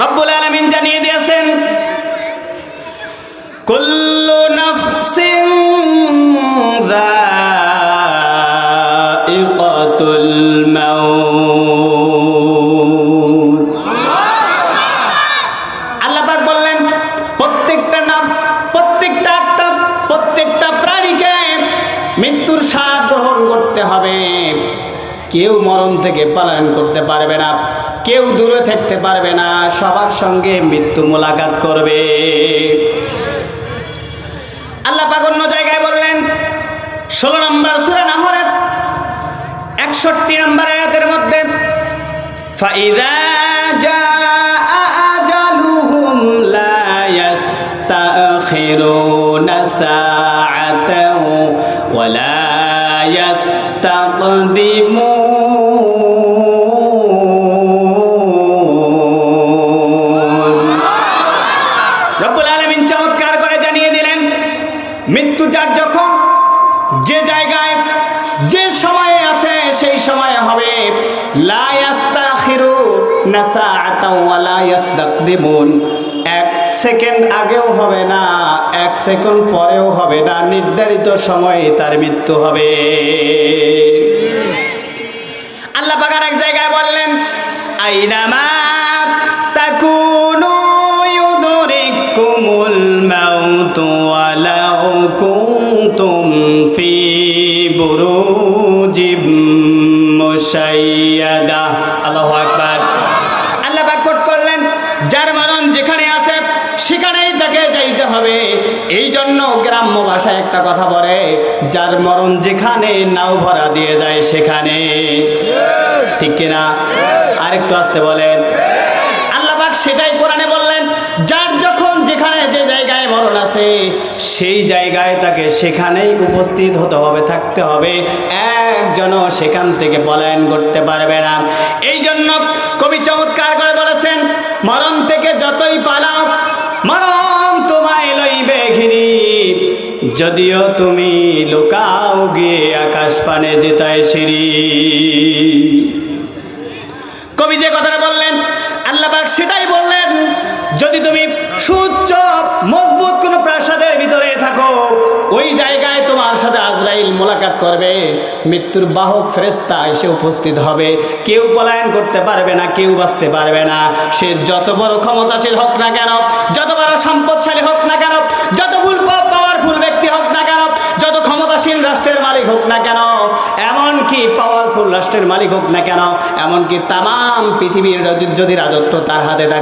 রব্বুল আলামিন জানিয়ে দিয়েছেন, কুল্লু নাফসিন যায়িকাতুল বললেন, প্রত্যেকটা নাফস, প্রত্যেকটা প্রত্যেকটা প্রাণীকে মৃত্যুর স্বাদ গ্রহণ করতে হবে। কেউ মরণ থেকে পালন করতে পারবে না কেউ দূরে থাকতে পারবে না সবার সঙ্গে মৃত্যু মোলাকাত করবে আল্লাহ পাক অন্য জায়গায় বললেন ষোলো নম্বর সুরা নহরের একষট্টি নম্বর আয়াতের মধ্যে فإذا جاء أجلهم لا يستأخرون ساعة ولا يستقدمون রব্বুল আলমিন চমৎকার করে জানিয়ে দিলেন, মৃত্যু যার যখন যে জায়গায়, যে সময়ে আছে, সেই সময়ে হবে। এক সেকেন্ড আগেও হবে না, এক সেকেন্ড পরেও হবে না, নির্ধারিত সময়ে তার মৃত্যু হবে। আল্লাহ পাক আর এক জায়গায় বললেন, আইনামা কুনতুম ফি বুরুজিম মুশাইয়াদা। আল্লাহু আকবার। আল্লাহ পাক কোট করলেন, যার মরণ যেখানে আছে, সেখানেই তাকে যাইতে হবে। এই জন্য গ্রাম্য ভাষায় একটা কথা বলে, যার মরণ যেখানে, নাও ভরা দিয়ে যায় সেখানে। ঠিক কিনা? আরেকটু আসতে বলেন। আল্লাহ পাক সেটাই কোরআনে বললেন, যার যখন যেখানে যে মরণ আছে, সেই জায়গায় তাকে সেখানেই উপস্থিত হতে হবে, থাকতে হবে। একজনও সেখান থেকে পলায়ন করতে পারবে না। এই জন্য কবি চমৎকার করে বলেছেন, মরণ থেকে যতই পালাও, মরণ তোমায় লইবে ঘিরি যদিও তুমি লুকাও গিয়ে আকাশ পানে যেতায় সিঁড়ি। কবি যে কথাটা বললেন আল্লাহ পাক সেটাই বললেন, যদি তুমি সুচ্চ, মজবুত কোনো আজরাইল মোলাকাত করবে, মৃত্যুর বাহক ফেরেস্তা এসে উপস্থিত হবে। কেউ পলায়ন করতে পারবে না, কেউ বাঁচতে পারবে না। সে যত বড় ক্ষমতাশীল হোক না কেন, যত বড় সম্পদশালী হোক না কেন, যত ভুল পাওয়ারফুল ব্যক্তি হোক না কেন, যত ক্ষমতাশীল রাষ্ট্রের মালিক হোক না কেন, এমনকি পাওয়ারফুল রাষ্ট্রের মালিক হোক না কেন, এমনকি তাম পৃথিবীর যদি রাজত্ব তার হাতে থাকে